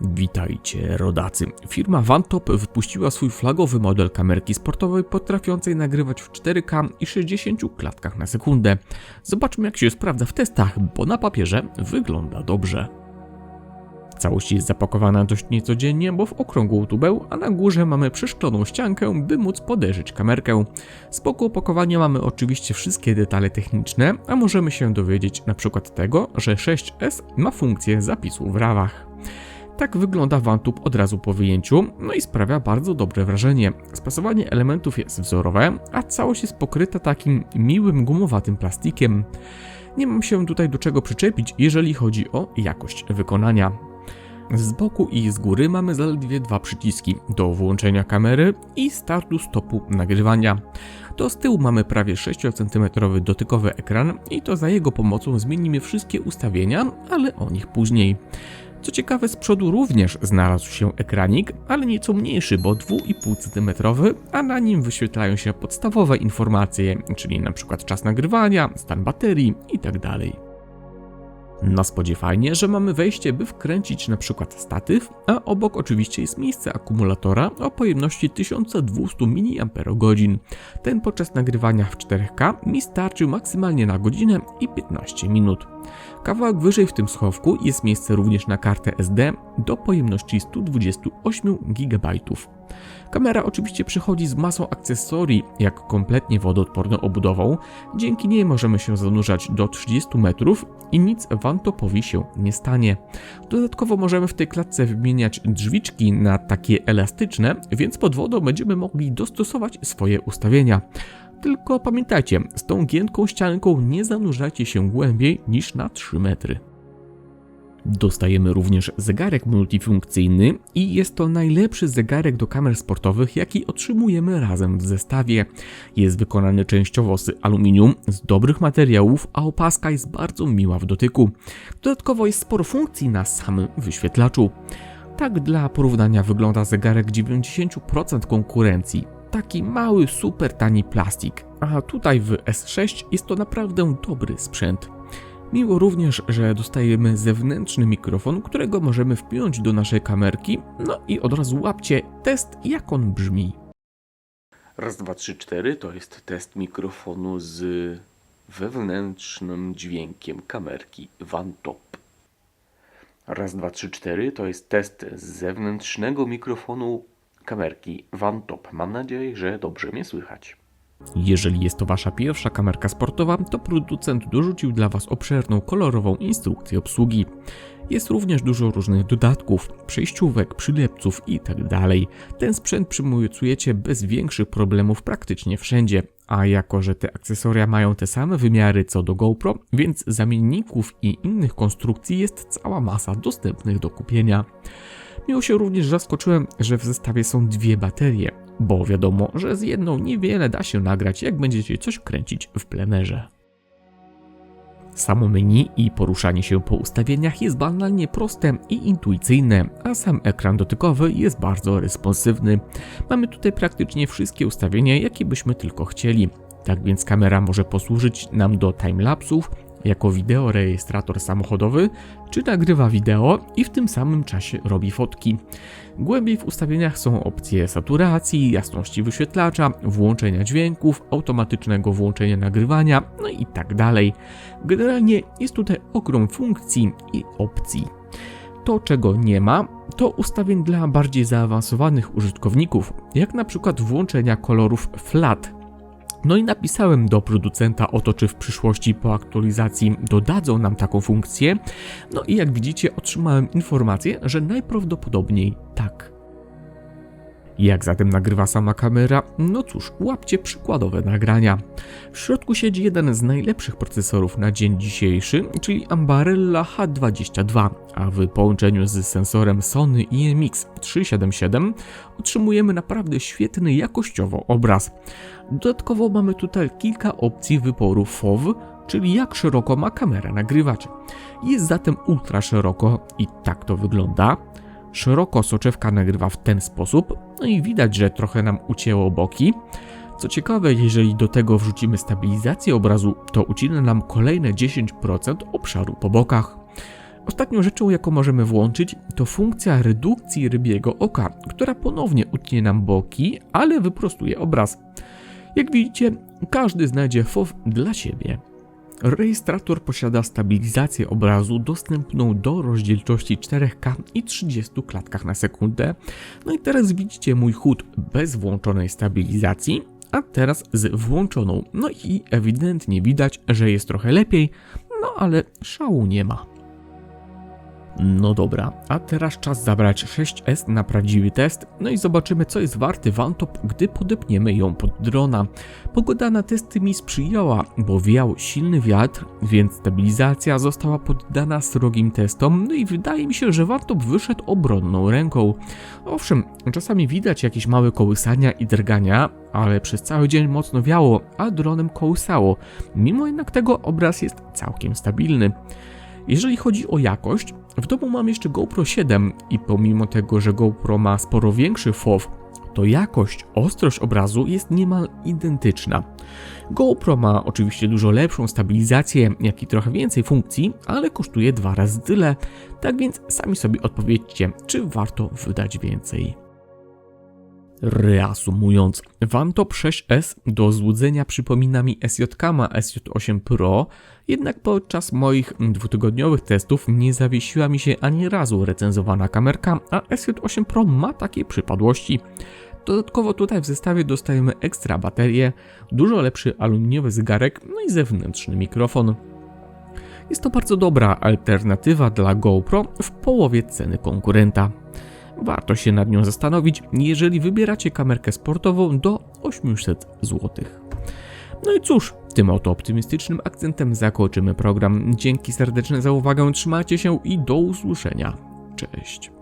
Witajcie rodacy. Firma Vantop wypuściła swój flagowy model kamerki sportowej potrafiącej nagrywać w 4K i 60 klatkach na sekundę. Zobaczmy jak się sprawdza w testach, bo na papierze wygląda dobrze. Całość jest zapakowana dość niecodziennie, bo w okrągłą tubę, a na górze mamy przeszkloną ściankę, by móc podejrzeć kamerkę. Z boku opakowania mamy oczywiście wszystkie detale techniczne, a możemy się dowiedzieć na przykład tego, że 6S ma funkcję zapisu w rawach. Tak wygląda Vantub od razu po wyjęciu, no i sprawia bardzo dobre wrażenie. Spasowanie elementów jest wzorowe, a całość jest pokryta takim miłym gumowatym plastikiem. Nie mam się tutaj do czego przyczepić, jeżeli chodzi o jakość wykonania. Z boku i z góry mamy zaledwie dwa przyciski do włączenia kamery i startu stopu nagrywania. To z tyłu mamy prawie 6 cm dotykowy ekran i to za jego pomocą zmienimy wszystkie ustawienia, ale o nich później. Co ciekawe, z przodu również znalazł się ekranik, ale nieco mniejszy, bo 2,5 cm, a na nim wyświetlają się podstawowe informacje, czyli np. czas nagrywania, stan baterii itd. Na spodzie fajnie, że mamy wejście, by wkręcić przykład statyw, a obok oczywiście jest miejsce akumulatora o pojemności 1200 mAh. Ten podczas nagrywania w 4K mi starczył maksymalnie na godzinę i 15 minut. Kawałek wyżej w tym schowku jest miejsce również na kartę SD do pojemności 128 GB. Kamera oczywiście przychodzi z masą akcesorii, jak kompletnie wodoodporną obudową, dzięki niej możemy się zanurzać do 30 metrów i nic Vantopowi się nie stanie. Dodatkowo możemy w tej klatce wymieniać drzwiczki na takie elastyczne, więc pod wodą będziemy mogli dostosować swoje ustawienia. Tylko pamiętajcie, z tą giętką ścianką nie zanurzajcie się głębiej niż na 3 metry. Dostajemy również zegarek multifunkcyjny i jest to najlepszy zegarek do kamer sportowych, jaki otrzymujemy razem w zestawie. Jest wykonany częściowo z aluminium, z dobrych materiałów, a opaska jest bardzo miła w dotyku. Dodatkowo jest sporo funkcji na samym wyświetlaczu. Tak dla porównania wygląda zegarek 90% konkurencji. Taki mały, super tani plastik, a tutaj w S6 jest to naprawdę dobry sprzęt. Miło również, że dostajemy zewnętrzny mikrofon, którego możemy wpiąć do naszej kamerki, no i od razu łapcie test, jak on brzmi. Raz, dwa, trzy, cztery to jest test mikrofonu z wewnętrznym dźwiękiem kamerki Vantop. Raz, dwa, trzy, cztery to jest test z zewnętrznego mikrofonu kamerki Vantop. Mam nadzieję, że dobrze mnie słychać. Jeżeli jest to Wasza pierwsza kamerka sportowa, to producent dorzucił dla Was obszerną, kolorową instrukcję obsługi. Jest również dużo różnych dodatków, przejściówek, przylepców itd. Ten sprzęt przymocujecie bez większych problemów praktycznie wszędzie, a jako, że te akcesoria mają te same wymiary co do GoPro, więc zamienników i innych konstrukcji jest cała masa dostępnych do kupienia. Miło się również zaskoczyłem, że w zestawie są dwie baterie, bo wiadomo, że z jedną niewiele da się nagrać, jak będziecie coś kręcić w plenerze. Samo menu i poruszanie się po ustawieniach jest banalnie proste i intuicyjne, a sam ekran dotykowy jest bardzo responsywny. Mamy tutaj praktycznie wszystkie ustawienia, jakie byśmy tylko chcieli. Tak więc kamera może posłużyć nam do timelapsów, jako wideorejestrator samochodowy, czy nagrywa wideo i w tym samym czasie robi fotki. Głębiej w ustawieniach są opcje saturacji, jasności wyświetlacza, włączenia dźwięków, automatycznego włączenia nagrywania, no i tak dalej. Generalnie jest tutaj ogrom funkcji i opcji. To, czego nie ma, to ustawień dla bardziej zaawansowanych użytkowników, jak na przykład włączenia kolorów flat, no i napisałem do producenta o to, czy w przyszłości po aktualizacji dodadzą nam taką funkcję. No i jak widzicie, otrzymałem informację, że najprawdopodobniej tak. Jak zatem nagrywa sama kamera? No cóż, łapcie przykładowe nagrania. W środku siedzi jeden z najlepszych procesorów na dzień dzisiejszy, czyli Ambarella H22, a w połączeniu z sensorem Sony IMX 377 otrzymujemy naprawdę świetny jakościowo obraz. Dodatkowo mamy tutaj kilka opcji wyboru FOV, czyli jak szeroko ma kamera nagrywać. Jest zatem ultra szeroko i tak to wygląda. Szeroko soczewka nagrywa w ten sposób, no i widać, że trochę nam ucięło boki. Co ciekawe, jeżeli do tego wrzucimy stabilizację obrazu, to ucina nam kolejne 10% obszaru po bokach. Ostatnią rzeczą, jaką możemy włączyć, to funkcja redukcji rybiego oka, która ponownie utnie nam boki, ale wyprostuje obraz. Jak widzicie, każdy znajdzie FOV dla siebie. Rejestrator posiada stabilizację obrazu dostępną do rozdzielczości 4K i 30 klatkach na sekundę. No i teraz widzicie mój chód bez włączonej stabilizacji, a teraz z włączoną. No i ewidentnie widać, że jest trochę lepiej, no ale szału nie ma. No dobra, a teraz czas zabrać 6S na prawdziwy test, no i zobaczymy co jest warty Vantop, gdy podepniemy ją pod drona. Pogoda na testy mi sprzyjała, bo wiał silny wiatr, więc stabilizacja została poddana srogim testom, no i wydaje mi się, że Vantop wyszedł obronną ręką. Owszem, czasami widać jakieś małe kołysania i drgania, ale przez cały dzień mocno wiało, a dronem kołysało. Mimo jednak tego obraz jest całkiem stabilny. Jeżeli chodzi o jakość, w domu mam jeszcze GoPro 7 i pomimo tego, że GoPro ma sporo większy FOV, to jakość, ostrość obrazu jest niemal identyczna. GoPro ma oczywiście dużo lepszą stabilizację, jak i trochę więcej funkcji, ale kosztuje dwa razy tyle, tak więc sami sobie odpowiedzcie, czy warto wydać więcej. Reasumując, Vantop 6S do złudzenia przypomina mi SJ-Kama SJ8 Pro, jednak podczas moich dwutygodniowych testów nie zawiesiła mi się ani razu recenzowana kamerka, a SJ8 Pro ma takie przypadłości. Dodatkowo tutaj w zestawie dostajemy ekstra baterię, dużo lepszy aluminiowy zegarek, no i zewnętrzny mikrofon. Jest to bardzo dobra alternatywa dla GoPro w połowie ceny konkurenta. Warto się nad nią zastanowić, jeżeli wybieracie kamerkę sportową do 800 zł. No i cóż, tym oto optymistycznym akcentem zakończymy program. Dzięki serdeczne za uwagę, trzymajcie się i do usłyszenia. Cześć.